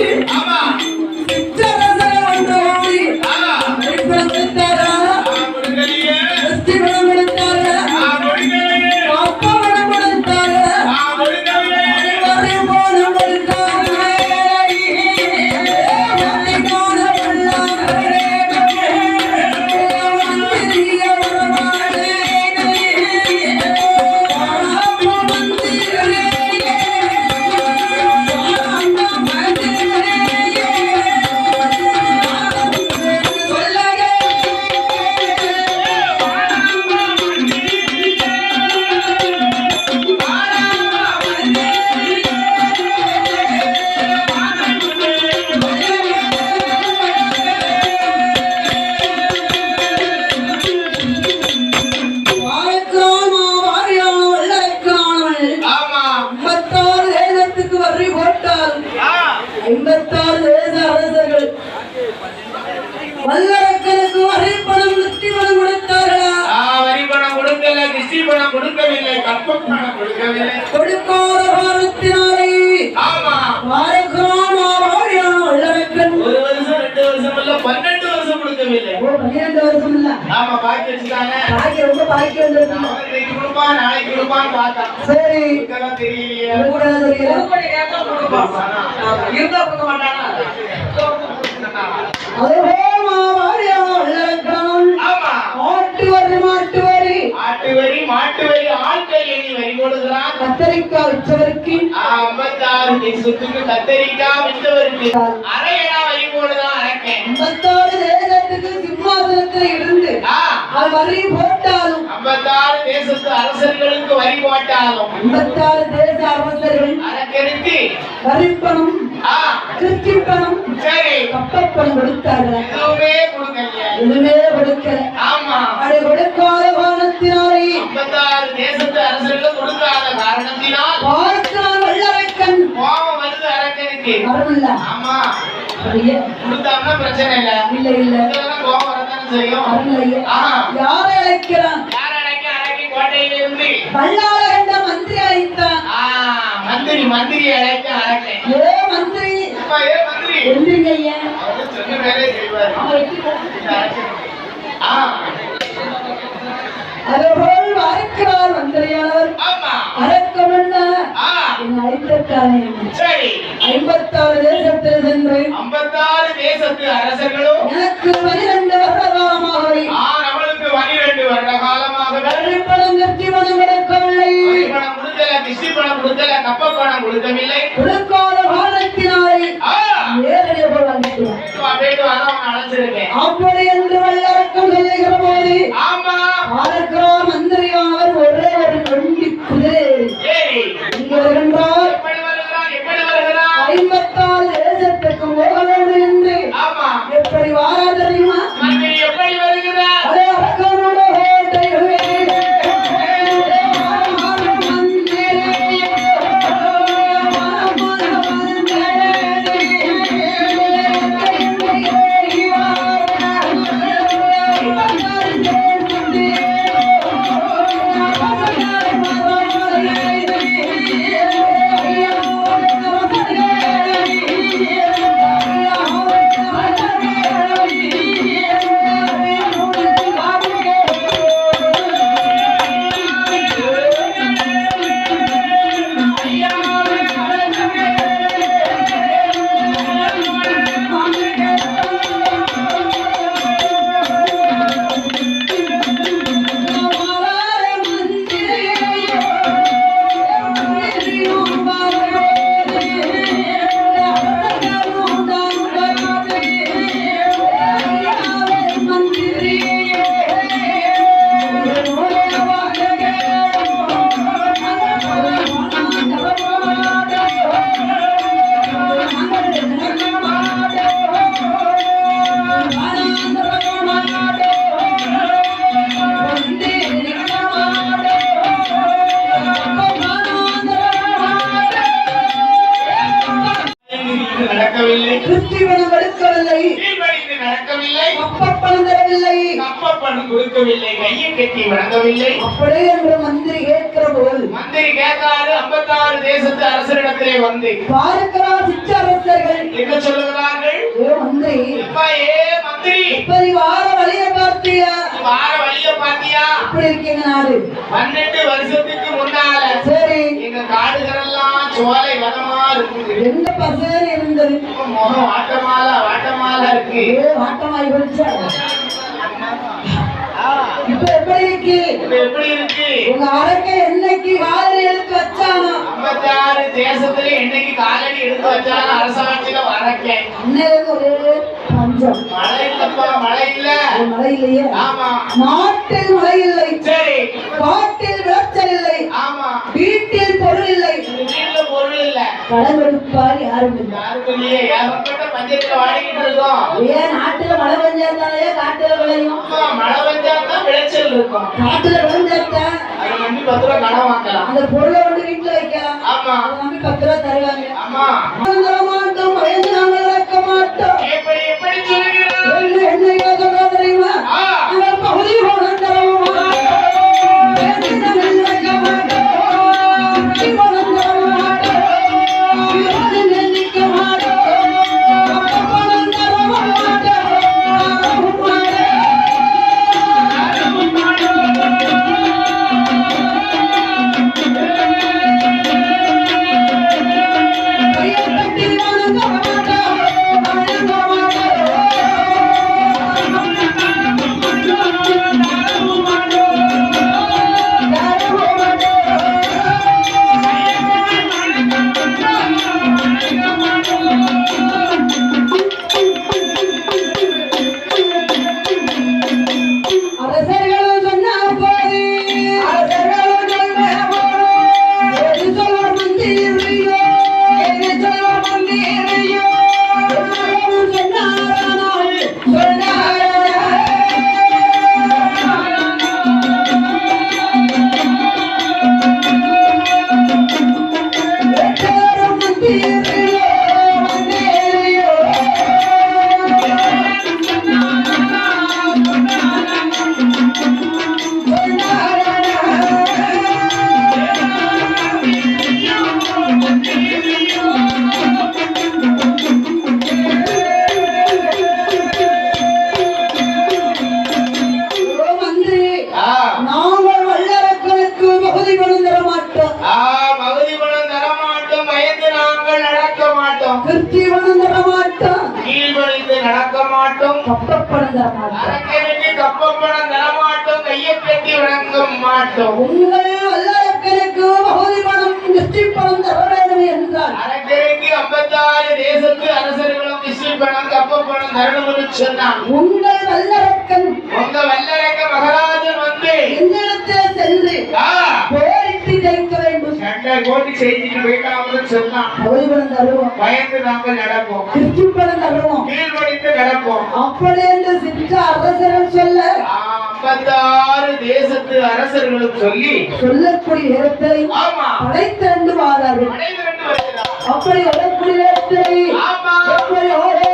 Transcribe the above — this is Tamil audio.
Amen. பன்னிரண்டு வருஷம் இல்ல ஆமா பாக்கி வச்சுட்டாங்க பாக்கி ரொம்ப பாக்கி வந்திருக்கு இன்னைக்கு கொடுப்பான் நாளைக்கு கொடுப்பான்னு பார்த்தான் சரி. கொடுக்கலாம் தெரியலையே? கூட தெரியல. இருந்தா கொடுக்க மாட்டானா? ஆட்கள் எண்ணி வரி கொடுக்கிறான் கத்தரிக்காய் ஐம்பத்தாறு தேசத்துக்கு கத்தரிக்காய் வித்தவருக்கு அரையடா வரி போடுதான் அரைக்கேன். ஐம்பத்தாறு அது வரி போட்டாலும் ஐம்பத்தாறு தேசத்து அரசர்களுக்கு வரி போட்டாலும் ஐம்பத்தாறு தேச அரசர்கள் அரக்கனுக்கு வரிப்பணம் ஆ, திருச்சிப்பணம் சரி. கப்பப்பணம் கொடுத்தார்கள். எதுவுமே கொடுக்கலையா எதுவுமே கொடுக்கல. ஆமா. அதை கொடுக்காத காரணத்தினாலே ஐம்பத்தாறு தேசத்து அரசர்கள் கொடுக்காத காரணத்தினால் பார்க்கிறான் வல்லரக்கன் கோபம் வருது அரக்கனுக்கு. வரவில்ல ஆமா. கொடுத்தாங்கன்னா பிரச்சனை இல்ல. இல்ல இல்ல. கோபம் யாரை அழைக்கிறான்? என்ற மந்திரி அழைத்தான். மந்திரி மந்திரி அழைக்க அழைக்கேன் ஏ மந்திரி? அப்பா, ஏ மந்திரி? எந்திரிங்க ஐயா. அவர் சொன்ன வேலையை செய்வார். ஆ, அதுபோல் மறக்கிறார் மந்திரியானவர். ஆமா. அரக்கம் என்ன? ஆ, என்னை அழைத்திருக்கானே சரி. ஐம்பத்தாறு தேசத்தில் சென்று ஐம்பத்தாறு தேசத்து அரசர்களும் எனக்கு அப்படி என்று வல்லரக்கம் சொல்லுகிற போது ஆமா. பார்க்கிறார் மந்திரியானவர் பணம் கொடுக்கவில்லை கையை கட்டி வழங்கவில்லை அப்படியே என்று மந்திரி கேட்கிற போது மந்திரி கேட்டாரு ஐம்பத்தாறு தேசத்து அரசரிடத்திலே வந்து. பார்க்கிறார் சிற்றரசர்கள் என்ன சொல்லுகிறார்கள்? ஏ மந்திரி ஏ மந்திரி? இப்ப நீ வார வழிய பார்த்தியா? வார வழிய பாத்தியா இப்படி இருக்கீங்க நாடு. பன்னெண்டு வருஷத்துக்கு முன்னால சரி. எங்க காடுகளெல்லாம் சோலை வனமா இருக்குது எந்த பசங்க இருந்தது? முகம் வாட்டமால வாட்டமால இருக்கு. வாட்டமாய் போச்சா இப்ப எப்படி இருக்கு? இப்ப எப்படி இருக்கு? உங்க அரக்கை என்னைக்கு காதலி எடுத்து வச்சானோ? ஐம்பத்தாறு தேசத்துல என்னைக்கு காலடி எடுத்து வச்சாலும் அரசாட்சியில வரக்கேன் அன்னைக்கு ஒரே பஞ்சம். மழை இல்லப்பா மழை இல்ல. மழை இல்லையே. ஆமா. நாட்டில் மழை இல்லை. சரி. காட்டில் விளைச்சல் இல்லை. ஆமா. வீட்டில் பொருள் இல்லை. வீட்டுல பொருள் இல்ல. கடன் கொடுப்பார் யாரும் இல்லை. யாருக்கும் இல்லையே. ஏகப்பட்ட பஞ்சத்துல வாடிக்கிட்டு இருக்கோம். ஏன் நாட்டுல மழை பெஞ்சாலே காட்டுல விளையும் ஆமா, மழை பெஞ்சா விளைச்சல் இருக்கும் காட்டுல விளைஞ்சாத்தான் அதை நம்பி பத்து ரூபா கடன் வாங்கலாம். அந்த பொருளை வந்து வீட்டுல வைக்கலாம். ஆமா. நம்பி பத்து ரூபா தருவாங்க. ஆமா. மாட்டோம் வந்தீரையோ மாட்டோம் கிருத்தி பணம் தர மாட்டோம் கீழ்வழித்து நடக்க மாட்டோம் கப்பப்பணம் தர மாட்டோம் அரக்கனுக்கு கப்பப்பணம் தர மாட்டோம் கையை கட்டி வணங்க மாட்டோம். உங்கள் வல்லரக்கனுக்கு பகுதி பணம் கிருத்தி பணம் தர வேண்டும் என்றால். அரக்கனுக்கு ஐம்பத்தாறு தேசத்து அரசர்களும் கிருஷ்ண பணம் கப்ப பணம் தரணும்னு சொன்னான். உங்கள் வல்லரக்கன் உங்க வல்லரக்க கோட்டி செய்திட்டு போயிட்டாங்கன்னு பகுதி பணம் தருவோம். பயந்து நாங்கள் நடப்போம். பணம் தருவோம். கீழ்வழித்து நடப்போம். அப்படி என்று சிற்ற அரசர்கள் சொல்ல ஐம்பத்தாறு தேசத்து அரசர்களும் சொல்லி சொல்லக்கூடிய இடத்தை ஆமா. படைத்திரண்டு வாரார்கள். அப்படி வரக்கூடிய இடத்தை? ஆமா. எப்படி?